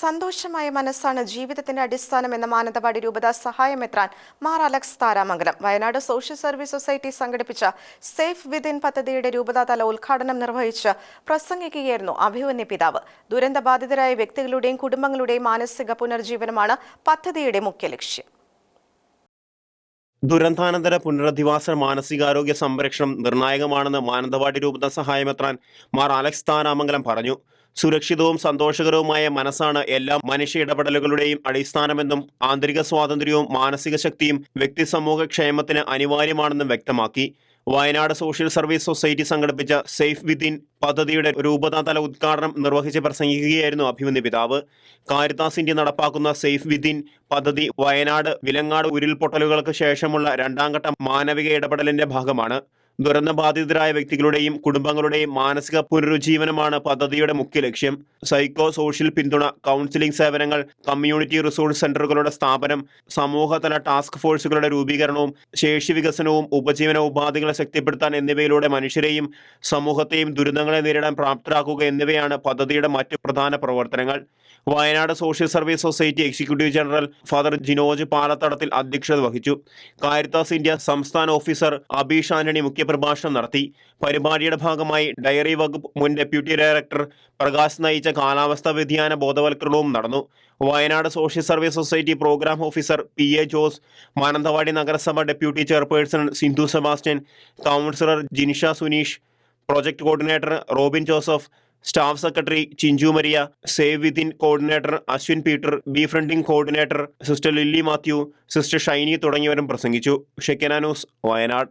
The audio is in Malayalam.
സന്തോഷമായ മനസ്സാണ് ജീവിതത്തിന്റെ അടിസ്ഥാനം എന്ന മാനന്തവാടി രൂപത സഹായമെത്രാൻ Mar Alex Tharamangalam. Wayanad social service society സംഘടിപ്പിച്ച സേഫ് വിതിൻ പദ്ധതിയുടെ രൂപതാതല ഉദ്ഘാടനം നിർവഹിച്ച് പ്രസംഗിക്കുകയായിരുന്നു അഭിമന്യ പിതാവ്. ദുരന്തബാധിതരായ വ്യക്തികളുടെയും കുടുംബങ്ങളുടെയും മാനസിക പുനർജീവനമാണ് പദ്ധതിയുടെ മുഖ്യ ലക്ഷ്യം. ദുരന്താനന്തര പുനരധിവാസ മാനസികാരോഗ്യ സംരക്ഷണം നിർണായകമാണെന്ന് മാനന്തവാടി രൂപത സഹായമെത്രാൻ മാർ അലക്സ് താരാമംഗലം പറഞ്ഞു. സുരക്ഷിതവും സന്തോഷകരവുമായ മനസ്സാണ് എല്ലാ മനുഷ്യ ഇടപെടലുകളുടെയും അടിസ്ഥാനമെന്നും ആന്തരിക സ്വാതന്ത്ര്യവും മാനസിക ശക്തിയും വ്യക്തി സമൂഹ ക്ഷേമത്തിന് അനിവാര്യമാണെന്നും വ്യക്തമാക്കി. വയനാട് സോഷ്യൽ സർവീസ് സൊസൈറ്റി സംഘടിപ്പിച്ച സേഫ് വിതിൻ പദ്ധതിയുടെ രൂപതാതല ഉദ്ഘാടനം നിർവഹിച്ച് പ്രസംഗിക്കുകയായിരുന്നു അഭിമന്യ പിതാവ്. കാരിത്താസ് ഇന്ത്യ നടപ്പാക്കുന്ന സേഫ് വിതിൻ പദ്ധതി വയനാട് വിലങ്ങാട് ഉരുൾപൊട്ടലുകൾക്ക് ശേഷമുള്ള രണ്ടാംഘട്ട മാനവിക ഇടപെടലിന്റെ ഭാഗമാണ്. ദുരന്തബാധിതരായ വ്യക്തികളുടെയും കുടുംബങ്ങളുടെയും മാനസിക പുനരുജ്ജീവനമാണ് പദ്ധതിയുടെ മുഖ്യ ലക്ഷ്യം. സൈക്കോ സോഷ്യൽ പിന്തുണ കൗൺസിലിംഗ് സേവനങ്ങൾ കമ്മ്യൂണിറ്റി റിസോഴ്സ് സെന്ററുകളുടെ സ്ഥാപനം സമൂഹതല ടാസ്ക് ഫോഴ്സുകളുടെ രൂപീകരണവും ശേഷി വികസനവും ഉപജീവന ഉപാധികളെ ശക്തിപ്പെടുത്താൻ എന്നിവയിലൂടെ മനുഷ്യരെയും സമൂഹത്തെയും ദുരിതങ്ങളെ നേരിടാൻ പ്രാപ്തരാക്കുക എന്നിവയാണ് പദ്ധതിയുടെ മറ്റ് പ്രധാന പ്രവർത്തനങ്ങൾ. Wayanad social service society executive general father Jinoj Palathadathil അധ്യക്ഷത വഹിച്ചു. കാരിത്താസ് ഇന്ത്യ സംസ്ഥാന ഓഫീസർ അബീഷ് ആന്റണി മുഖ്യപ്രഭാഷണം നടത്തി. പരിപാടിയുടെ ഭാഗമായി ഡയറി വകുപ്പ് മുൻ ഡെപ്യൂട്ടി ഡയറക്ടർ പ്രകാശ് നയിച്ച കാലാവസ്ഥാ വ്യതിയാന ബോധവൽക്കരണവും നടന്നു. Wayanad social service society program officer P A Jose Mananthavady നഗരസഭ deputy chairperson Sindhu Sebastian councillor Jinisha Suneesh project coordinator Robin Joseph staff secretary Chinchu Maria save within coordinator Ashwin Peter befriending coordinator sister Lily Mathew sister Shiny തുടങ്ങിയവരും പ്രസംഗിച്ചു. ഷെക്കന ന്യൂസ് വയനാട്.